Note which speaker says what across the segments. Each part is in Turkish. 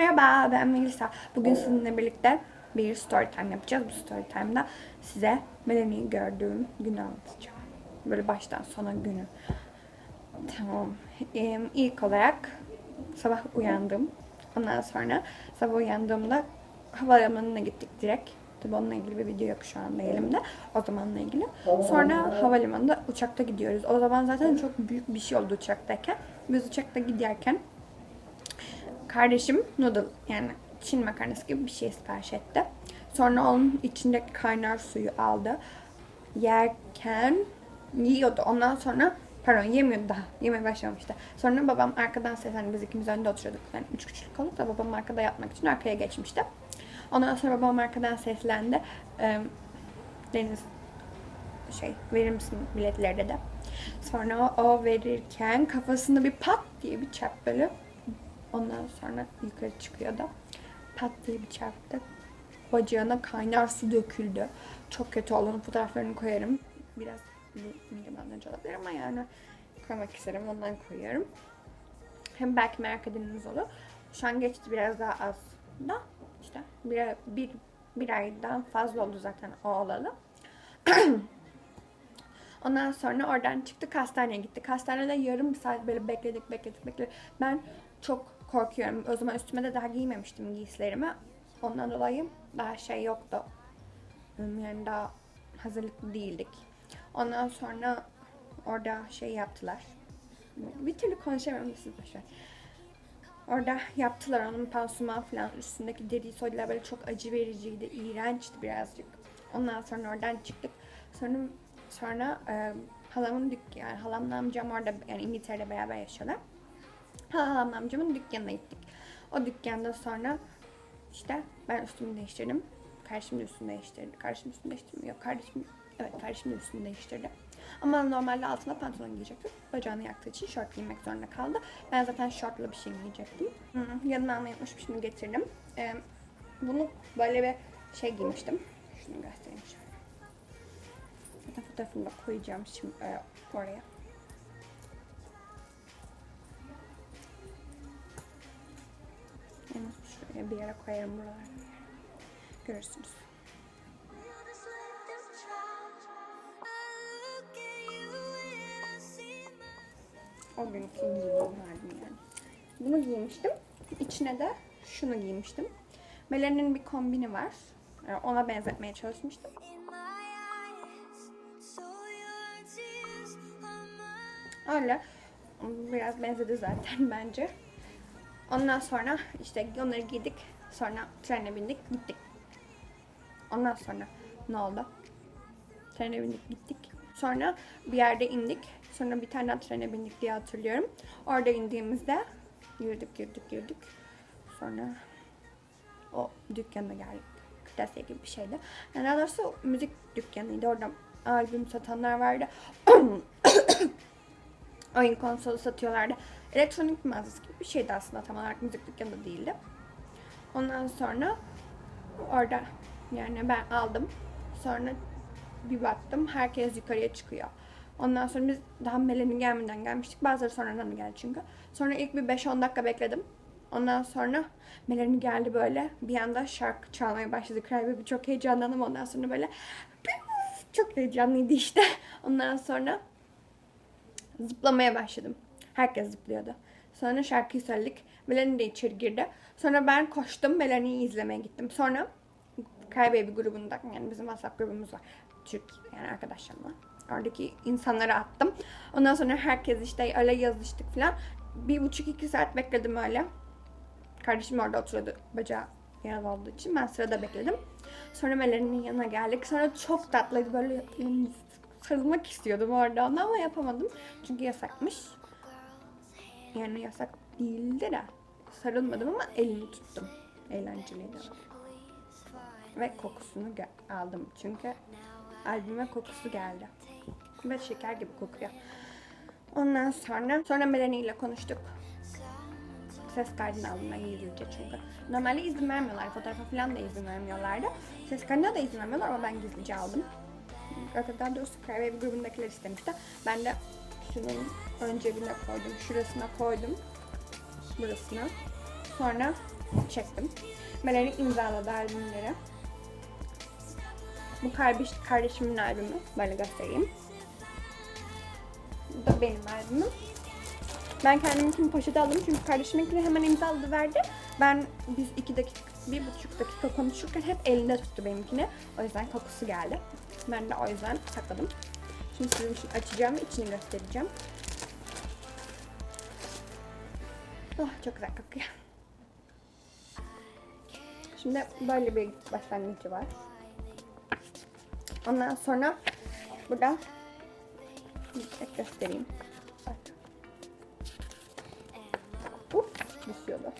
Speaker 1: Merhaba ben Melisa. Bugün sizinle birlikte bir story time yapacağız. Bu story time'da size Melanie'yi gördüğüm günü anlatacağım. Böyle baştan sona günü. Tamam. Ee, ilk olarak sabah uyandım. Ondan sonra sabah uyandığımda havalimanına gittik direkt. Tabii onunla ilgili bir video yok şu anda elimde. O zamanla ilgili. Sonra havalimanında uçakta gidiyoruz. O zaman zaten çok büyük bir şey oldu uçaktayken. Biz uçakta giderken kardeşim noodle yani Çin makarnası gibi bir şey sipariş etti. Sonra onun içindeki kaynar suyu aldı. Yerken yiyordu. Ondan sonra pardon yemiyordu daha. Yemeye başlamamıştı. Sonra babam arkadan seslendi. Biz ikimiz önde oturuyorduk. Yani üç kişilik olduk da babam arkada yatmak için arkaya geçmişti. Ondan sonra babam arkadan seslendi. Deniz şey verir misin biletleri dedi. Sonra o verirken kafasında bir pat diye bir çarp böyle Ondan sonra yukarı çıkıyordu. Pat diye bir çarptı. Bacağına kaynar su döküldü. Çok kötü. Onun fotoğraflarını koyarım. Biraz bandajı olabilir ama yani koymak isterim. Ondan koyuyorum. Hem belki merak edeniniz olur. Şu an geçti biraz daha az da. İşte bir, bir, bir aydan fazla oldu zaten o olalı. Ondan sonra oradan çıktık hastaneye gittik. Hastanede yarım saat böyle bekledik bekledik bekledik. Ben çok korkuyorum. O zaman üstüme de daha giymemiştim giysilerimi. Ondan dolayı daha şey yoktu. Yani daha hazırlıklı değildik. Ondan sonra orada şey yaptılar. Bir türlü konuşamıyorum siz boşver. Orada yaptılar onun pansuman falan üstündeki deriyi soydular böyle çok acı vericiydi, iğrençti birazcık. Ondan sonra oradan çıktık. Sonra sonra e, halamın dükkanı, yani halamla amcam orada yani İngiltere'de beraber yaşıyorlar. Halam amcamın dükkanına gittik. O dükkanda sonra işte ben üstümü değiştirdim. Kardeşim de üstünü değiştirdi. Kardeşim üstünü değiştirdi. Yok kardeşim, evet kardeşim de üstünü değiştirdi. Ama normalde altına pantolon giyecektim. Bacağını yaktığı için şort giymek zorunda kaldı. Ben zaten şortla bir şey giyecektim. Hı, yanına almayı unutmuşum şimdi getirdim. Ee, bunu böyle bir şey giymiştim. Şunu göstereyim şöyle. Zaten fotoğrafını da koyacağım şimdi e, oraya. Yani şöyle bir yere koyarım buralara. Görürsünüz. O günkü giydiğim halim yani. Bunu giymiştim. İçine de şunu giymiştim. Melanie'nin bir kombini var. Yani Ona benzetmeye çalışmıştım. Öyle. Biraz benzedi zaten bence. Ondan sonra işte onları giydik. Sonra trene bindik gittik. Ondan sonra ne oldu? Trene bindik gittik. Sonra bir yerde indik. Sonra bir tane trene bindik diye hatırlıyorum. Orada indiğimizde yürüdük yürüdük yürüdük. Sonra o dükkana geldik. Kırtasiye gibi bir şeydi. Yani daha doğrusu müzik dükkanıydı. Orada albüm satanlar vardı. Oyun konsolu satıyorlardı. Elektronik mağazası gibi bir şeydi aslında tam olarak müzik dükkanı değildi. Ondan sonra orada yani ben aldım. Sonra bir baktım herkes yukarıya çıkıyor. Ondan sonra biz daha Melanie gelmeden gelmiştik. Bazıları sonradan geldi çünkü. Sonra ilk bir 5-10 dakika bekledim. Ondan sonra Melanie geldi böyle. Bir anda şarkı çalmaya başladı. Cry Baby çok heyecanlandım. Ondan sonra böyle çok heyecanlıydı işte. Ondan sonra zıplamaya başladım. Herkes zıplıyordu. Sonra şarkıyı söyledik. Melanie de içeri girdi. Sonra ben koştum. Melanie'yi izlemeye gittim. Sonra Cry Baby grubunda yani bizim WhatsApp grubumuz var. Türk yani arkadaşlarımla. Oradaki insanlara attım. Ondan sonra herkes işte öyle yazıştık falan. Bir buçuk iki saat bekledim öyle. Kardeşim orada oturuyordu bacağı yaralı olduğu için. Ben sırada bekledim. Sonra Melanie'nin yanına geldik. Sonra çok tatlıydı. Böyle sarılmak istiyordum orada ama yapamadım. Çünkü yasakmış. Yani yasak değildi de. Sarılmadım ama elini tuttum. Eğlenceliydi. Ve kokusunu aldım. Çünkü albüme kokusu geldi. Ve şeker gibi kokuyor. Ondan sonra sonra Melanie ile konuştuk. Ses kaydını aldım ben gizlice çünkü. Normalde izin vermiyorlar. Fotoğrafa falan da izin vermiyorlardı. Ses kaydına da izin vermiyorlar ama ben gizlice aldım. Doğrusu Cry Baby grubundakiler istemişti. Ben de şunun ön cebine koydum. Şurasına koydum. Burasına. Sonra çektim. Melanie imzaladı albümleri. Bu kardeş, kardeşimin albümü. Böyle göstereyim. Bu da benim albümüm. Ben kendiminkini poşete aldım çünkü kardeşiminkini hemen imzaladı verdi. Ben biz iki dakika, bir buçuk dakika konuşurken hep elinde tuttu benimkini. O yüzden kokusu geldi. Ben de o yüzden sakladım. Şimdi sizin için açacağım ve içini göstereceğim. Oh, çok güzel kokuyor. Şimdi böyle bir başlangıcı var. Ondan sonra burada bir göstereyim. Bak. Ups, düşüyordu.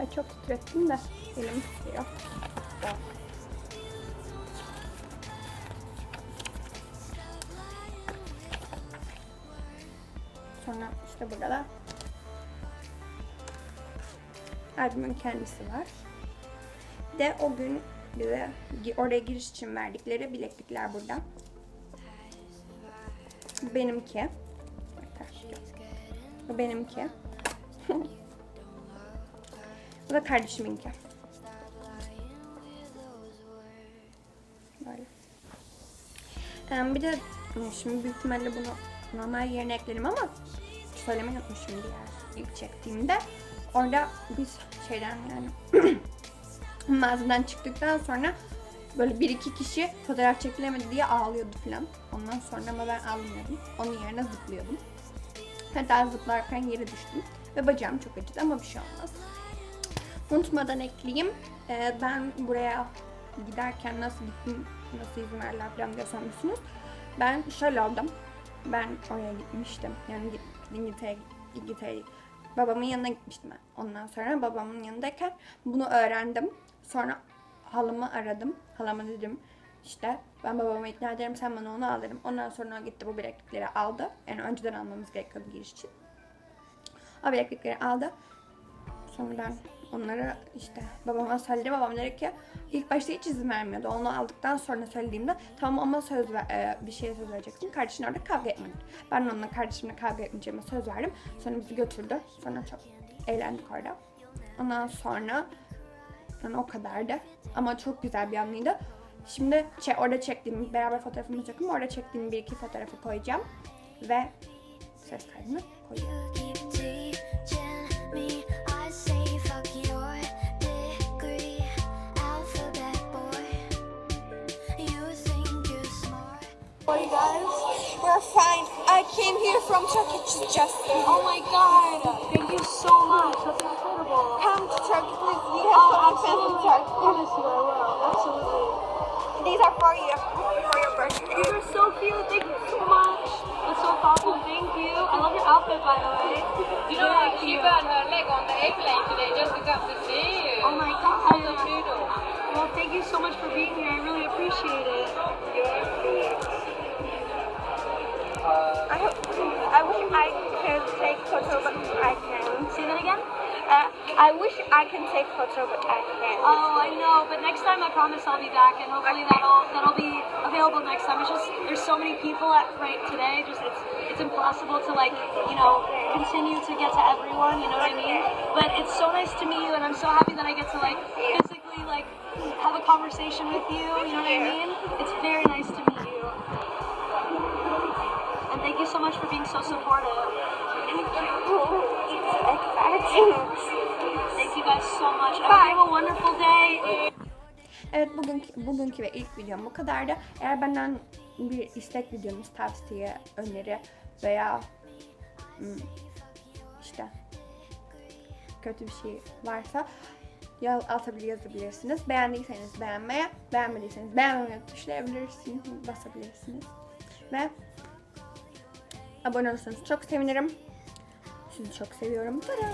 Speaker 1: Ay çok titrettim de elim tutuyor. Sonra işte burada da albümün kendisi var. De o gün bize oraya giriş için verdikleri bileklikler burada. Bu Benimki. Bu benimki. Bu da kardeşiminki. Böyle. Ee, bir de e, şimdi büyük ihtimalle bunu normal yerine eklerim ama söylemeyi unutmuşum diğer ilk çektiğimde. Orada biz şeyden yani mağazadan çıktıktan sonra böyle bir iki kişi fotoğraf çekilemedi diye ağlıyordu falan. Ondan sonra ama ben ağlamıyordum. Onun yerine zıplıyordum. Hatta zıplarken yere düştüm. Ve bacağım çok acıdı ama bir şey olmaz. Unutmadan ekleyeyim. Ee, ben buraya giderken nasıl gittim, nasıl izin verdiler falan diye sormuşsunuz. Ben şöyle oldum. Ben oraya gitmiştim. Yani İngiltere'ye İngiltere'ye babamın yanına gitmiştim ben. Ondan sonra babamın yanındayken bunu öğrendim. Sonra halamı aradım. Halama dedim işte ben babamı ikna ederim sen bana onu al dedim. Ondan sonra o gitti bu bileklikleri aldı. Yani önceden almamız gerekiyordu giriş için. O bileklikleri aldı. Sonra ben onları işte babama söyledim. Babam dedi ki ilk başta hiç izin vermiyordu. Onu aldıktan sonra söylediğimde tamam ama söz ver, e, bir şeye söz vereceksin. Kardeşin orada kavga etmedi. Ben onunla kardeşimle kavga etmeyeceğime söz verdim. Sonra bizi götürdü. Sonra çok eğlendik orada. Ondan sonra yani o kadardı. Ama çok güzel bir anıydı. Şimdi şey, orada çektiğim, beraber fotoğrafımızı çektim. Orada çektiğim bir iki fotoğrafı koyacağım. Ve ses kaydını koyacağım. Came here from Turkey to just.
Speaker 2: Oh my god! Thank you so much. That's incredible.
Speaker 1: Come to Turkey, please. We have
Speaker 2: Oh,
Speaker 1: fans in
Speaker 2: absolutely.
Speaker 1: Turkey.
Speaker 2: promise you I will. Absolutely.
Speaker 1: These are for you, for your birthday.
Speaker 2: These are so cute. Thank you so much. That's so thoughtful. Thank you. I love your outfit, by the way.
Speaker 3: You know,
Speaker 2: Very
Speaker 3: she
Speaker 2: cute.
Speaker 3: burned her leg on the airplane today just to come to see you.
Speaker 2: Oh my god.
Speaker 3: The noodle?
Speaker 2: Well, thank you so much for being here. I really appreciate it.
Speaker 3: You're.
Speaker 1: I hope. I wish I could take photo, but I can't.
Speaker 2: Say that again?
Speaker 1: Uh, I wish I can take photo, but I can't.
Speaker 2: Oh, I know, but next time I promise I'll be back, and hopefully that'll that'll be available next time. It's just there's so many people at right today, just it's it's impossible to like you know continue to get to everyone. You know what I mean? But it's so nice to meet you, and I'm so happy that I get to like physically like have a conversation with you. You know what I mean? It's very nice to meet you, and thank you so much for being so supportive.
Speaker 1: It's exciting.
Speaker 2: Thank you guys so much. You have a wonderful day.
Speaker 1: Evet bugünkü, bugünkü ve ilk videom bu kadardı. Eğer benden bir istek videonuz, tavsiye, öneri veya hmm, işte kötü bir şey varsa ya atabilir yazabilirsiniz. Beğendiyseniz beğenmeye, beğenmediyseniz beğenmeye tuşlayabilirsiniz, basabilirsiniz. Ve Abone olursanız çok sevinirim. Sizi çok seviyorum.
Speaker 4: Bye.